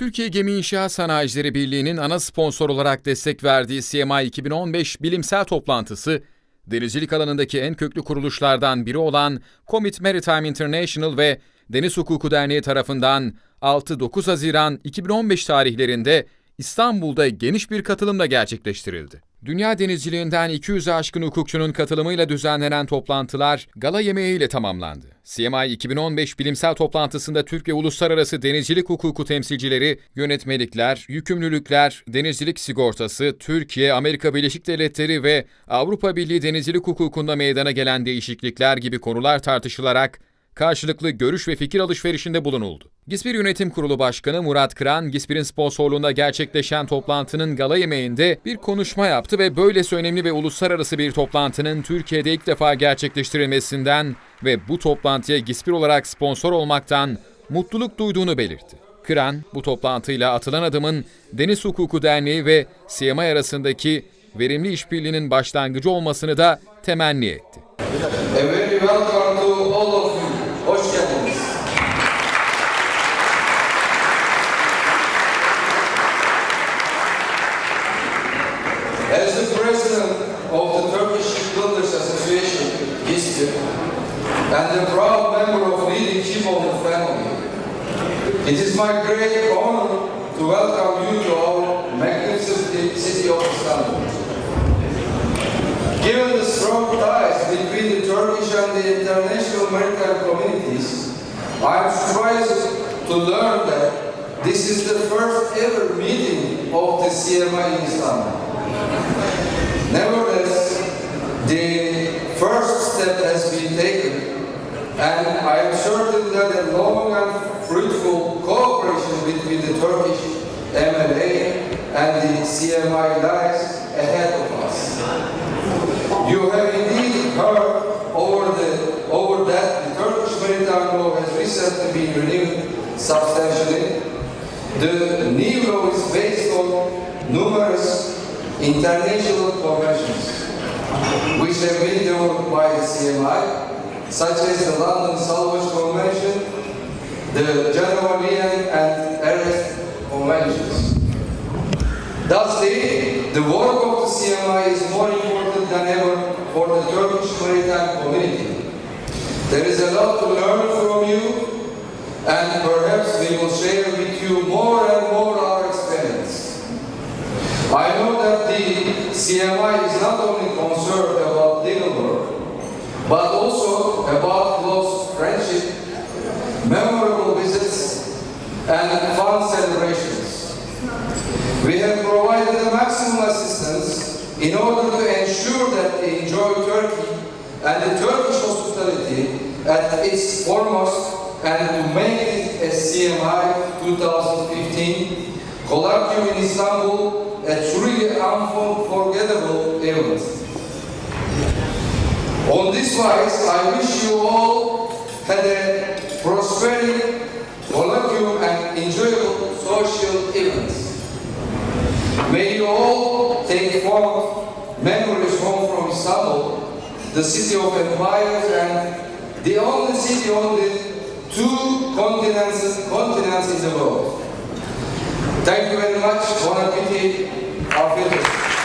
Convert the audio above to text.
Türkiye Gemi İnşaat Sanayicileri Birliği'nin ana sponsor olarak destek verdiği CMI 2015 bilimsel toplantısı, denizcilik alanındaki en köklü kuruluşlardan biri olan Commit Maritime International ve Deniz Hukuku Derneği tarafından 6-9 Haziran 2015 tarihlerinde İstanbul'da geniş bir katılımla gerçekleştirildi. Dünya denizciliğinden 200'e aşkın hukukçunun katılımıyla düzenlenen toplantılar gala yemeğiyle tamamlandı. CMI 2015 bilimsel toplantısında Türk ve uluslararası denizcilik hukuku temsilcileri, yönetmelikler, yükümlülükler, denizcilik sigortası, Türkiye, Amerika Birleşik Devletleri ve Avrupa Birliği denizcilik hukukunda meydana gelen değişiklikler gibi konular tartışılarak karşılıklı görüş ve fikir alışverişinde bulunuldu. GİSPİR Yönetim Kurulu Başkanı Murat Kıran, GİSPİR'in sponsorluğunda gerçekleşen toplantının gala yemeğinde bir konuşma yaptı ve böylesi önemli ve uluslararası bir toplantının Türkiye'de ilk defa gerçekleştirilmesinden ve bu toplantıya GİSPİR olarak sponsor olmaktan mutluluk duyduğunu belirtti. Kıran, bu toplantıyla atılan adımın Deniz Hukuku Derneği ve CMI arasındaki verimli işbirliğinin başlangıcı olmasını da temenni etti. A president of the Turkish Builders Association, GİSPİR, and a proud member of the leading shipowner family, it is my great honor to welcome you to our magnificent city of Istanbul. Given the strong ties between the Turkish and the international maritime communities, I am surprised to learn that this is the first ever meeting of the CMI in Istanbul. Nevertheless, the first step has been taken, and I am certain that a long and fruitful cooperation between the Turkish MLA and the CMI lies ahead of us. You have indeed heard over, the, over that the Turkish maritime law has recently been renewed substantially. The new law is based on numerous international conventions which have been developed by the CMI, such as the London Salvage Convention, the Geneva Lien and Arrest Conventions. Thus, the, the work of the CMI is more important than ever for the Turkish maritime community. There is a lot to learn from you, and perhaps we will share with you more and more our experience. I know that the CMI is not only concerned about legal work, but also about close friendship, memorable visits, and fun celebrations. We have provided the maximum assistance in order to ensure that they enjoy Turkey and the Turkish hospitality at its foremost and to make it a CMI 2015 Colloquium in Istanbul a truly unforgettable event. On this wise, I wish you all had a prospering colloquium and enjoyable social events. May you all take fond memories home from Istanbul, the city of empires and the only city on the two continents, continents in the world. Thank you very much. Appetit. Afiyet olsun.